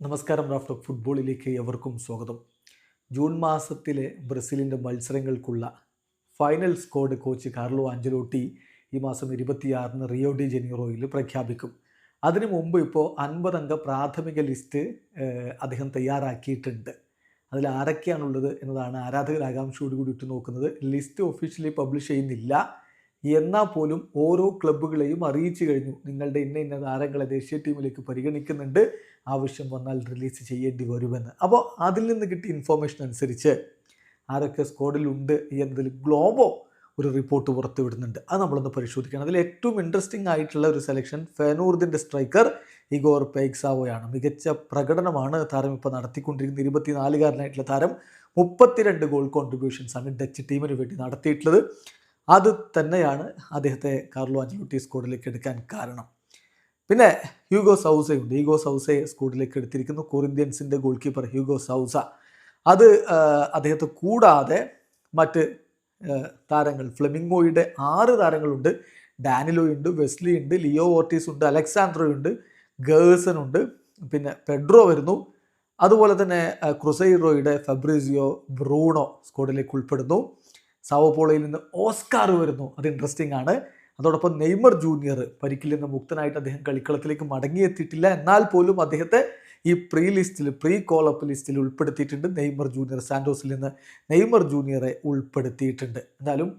നമസ്കാരം റാഫ്റ്റോ ഫുട്ബോളിലേക്ക് എവർക്കും സ്വാഗതം. ജൂൺ മാസത്തിലെ ബ്രസീലിന്റെ മത്സരങ്ങൾക്കുള്ള final squad coach Carlo Ancelotti ഈ മാസം ഇരുപത്തിയാറിന് റിയോ ഡി ജനീറോയിൽ പ്രഖ്യാപിക്കും. അതിനു മുമ്പ് ഇപ്പോൾ അൻപതംഗ പ്രാഥമിക ലിസ്റ്റ് അദ്ദേഹം തയ്യാറാക്കിയിട്ടുണ്ട്. അതിൽ ആരൊക്കെയാണുള്ളത് എന്നതാണ് ആരാധകർ ആകാംക്ഷയോടുകൂടി നോക്കുന്നത് ലിസ്റ്റ് ഒഫീഷ്യലി പബ്ലിഷ് ചെയ്യുന്നില്ല. എന്നാൽ പോലും ഓരോ ക്ലബ്ബുകളെയും അറിയിച്ചു കഴിഞ്ഞു. നിങ്ങളുടെ ഇന്ന ഇന്ന താരങ്ങളെ ദേശീയ ടീമിലേക്ക് പരിഗണിക്കുന്നുണ്ട്. ആവശ്യം വന്നാൽ റിലീസ് ചെയ്യേണ്ടി വരുമെന്ന്. അപ്പോൾ അതിൽ നിന്ന് കിട്ടിയ ഇൻഫോർമേഷൻ അനുസരിച്ച് ആരൊക്കെ സ്ക്വാഡിലുണ്ട് എന്നതിൽ ഗ്ലോബോ ഒരു റിപ്പോർട്ട് പുറത്തുവിടുന്നുണ്ട് അത് നമ്മളൊന്ന് പരിശോധിക്കണം. അതിൽ ഏറ്റവും ഇൻട്രസ്റ്റിംഗ് ആയിട്ടുള്ള ഒരു സെലക്ഷൻ ഫെനൂർദിന്റെ സ്ട്രൈക്കർ ഇഗോർ പേക്സാവോയാണ് മികച്ച പ്രകടനമാണ് താരം ഇപ്പോൾ നടത്തിക്കൊണ്ടിരിക്കുന്നത്. ഇരുപത്തിനാലുകാരനായിട്ടുള്ള താരം മുപ്പത്തിരണ്ട് ഗോൾ കോൺട്രിബ്യൂഷൻസാണ് ഡച്ച് ടീമിന് വേണ്ടി നടത്തിയിട്ടുള്ളത്. അത് തന്നെയാണ് അദ്ദേഹത്തെ കാർലോ അഞ്ചലോട്ടി സ്കോഡിലേക്ക് എടുക്കാൻ കാരണം. പിന്നെ ഹ്യൂഗോ സൗസയുണ്ട് ഹ്യൂഗോ സൗസയെ സ്കോഡിലേക്ക് എടുത്തിരിക്കുന്നു. കൊറിന്ത്യൻസിന്റെ ഗോൾ കീപ്പർ ഹ്യൂഗോ സൗസ. അത് അദ്ദേഹത്തെ കൂടാതെ മറ്റ് താരങ്ങൾ ഫ്ലെമിംഗോയുടെ ആറ് താരങ്ങളുണ്ട്. ഡാനിലോ ഉണ്ട് വെസ്ലി ഉണ്ട് ലിയോ ഓർട്ടീസ് ഉണ്ട് അലക്സാൻഡ്രോ ഉണ്ട് ഗേഴ്സൺ ഉണ്ട് പിന്നെ പെഡ്രോ വരുന്നു. അതുപോലെ തന്നെ ക്രുസൈറോയുടെ ഫെബ്രിസിയോ ബ്രൂണോ സ്കോഡിലേക്ക് ഉൾപ്പെടുന്നു. സാവോപോളയിൽ നിന്ന് ഓസ്കാർ വരുന്നു. അത് ഇൻട്രസ്റ്റിംഗ് ആണ്. അതോടൊപ്പം നെയ്മർ ജൂനിയർ പരിക്കിൽ നിന്ന് മുക്തനായിട്ട് അദ്ദേഹം കളിക്കളത്തിലേക്ക് മടങ്ങിയെത്തിയിട്ടില്ല. എന്നാൽ പോലും അദ്ദേഹത്തെ ഈ പ്രീ ലിസ്റ്റിൽ പ്രീ കോളപ്പ് ലിസ്റ്റിൽ ഉൾപ്പെടുത്തിയിട്ടുണ്ട് നെയ്മർ ജൂനിയർ സാന്റോസിൽ നിന്ന്. നെയ്മർ ജൂനിയറെ ഉൾപ്പെടുത്തിയിട്ടുണ്ട്. എന്നാലും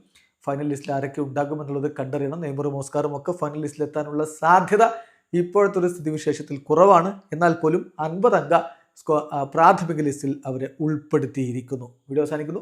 ഫൈനൽ ലിസ്റ്റിൽ ആരൊക്കെ ഉണ്ടാകുമെന്നുള്ളത് കണ്ടറിയണം. നെയ്മറും ഓസ്കാറും ഒക്കെ ഫൈനൽ ലിസ്റ്റിൽ എത്താനുള്ള സാധ്യത ഇപ്പോഴത്തെ ഒരു സ്ഥിതിവിശേഷത്തിൽ കുറവാണ്. എന്നാൽ പോലും അൻപതംഗ സ്കോ പ്രാഥമിക ലിസ്റ്റിൽ അവരെ ഉൾപ്പെടുത്തിയിരിക്കുന്നു. വീഡിയോ അവസാനിക്കുന്നു.